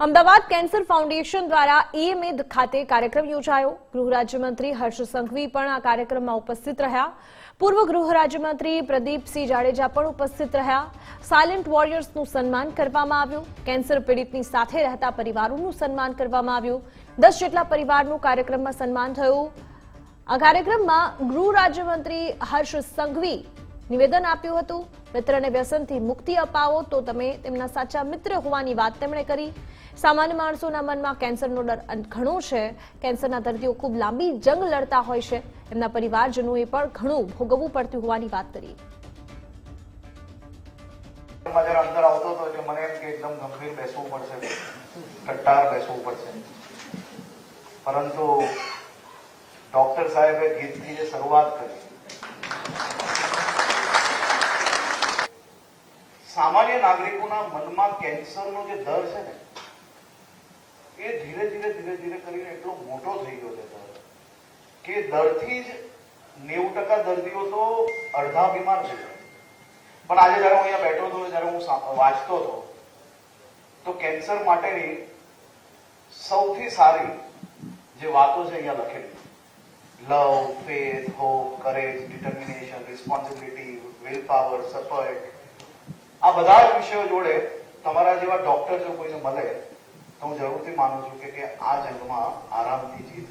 Ahmedabad cancer foundation દ્વારા ઈએમએદ ખાતે કાર્યક્રમ યોજાયો. ગૃહ રાજ્યમંત્રી હર્ષ સંઘવી પણ આ કાર્યક્રમમાં ઉપસ્થિત રહ્યા. પૂર્વ ગૃહ રાજ્યમંત્રી પ્રદીપસિંહ જાડેજા પણ ઉપસ્થિત રહ્યા. સાયલેન્ટ વોરિયર્સનું સન્માન કરવામાં આવ્યું. કેન્સર પીડિતની સાથે રહેતા પરિવારોનું સન્માન કરવામાં આવ્યું. દસ જેટલા પરિવારનું કાર્યક્રમમાં સન્માન થયું. આ કાર્યક્રમમાં ગૃહ રાજ્યમંત્રી હર્ષ સંઘવી નિવેદન આપ્યું હતું. મિત્રને વ્યસનથી મુક્તિ અપાવો તો તમે તેમના સાચા મિત્ર હોવાની વાત તેમણે કરી. સામાન્ય માણસોના મનમાં કેન્સરનો ડર ઘણો છે. કેન્સરના દર્દીઓ ખૂબ લાંબી જંગ લડતા હોય છે. એમના પરિવારજનોએ પણ ઘણું ભોગવવું પડતું હોવાની વાત કરી. પરંતુ ડોક્ટર સાહેબે ગીતથી જે શરૂઆત કરી સામાન્ય નાગરિકોના મનમાં કેન્સરનો જે દર છે ને, એ ધીરે ધીરે ધીરે ધીરે કરીને એટલો મોટો થઈ ગયો છે દર. કે દરથી જ નેવું ટકા દર્દીઓ તો અડધા બીમાર થઈ પણ આજે જયારે હું અહીંયા બેઠો હતો જ્યારે હું વાંચતો હતો, તો કેન્સર માટેની સૌથી સારી જે વાતો છે અહીંયા લખેલી. Love, faith, hope, courage, determination, responsibility will power support આ બધા વિષયો જોડે તમારા જેવા ડોક્ટર જો કોઈને મળે, તો હું જરૂરથી માનું છું કે આ જંગમાં આરામથી જીત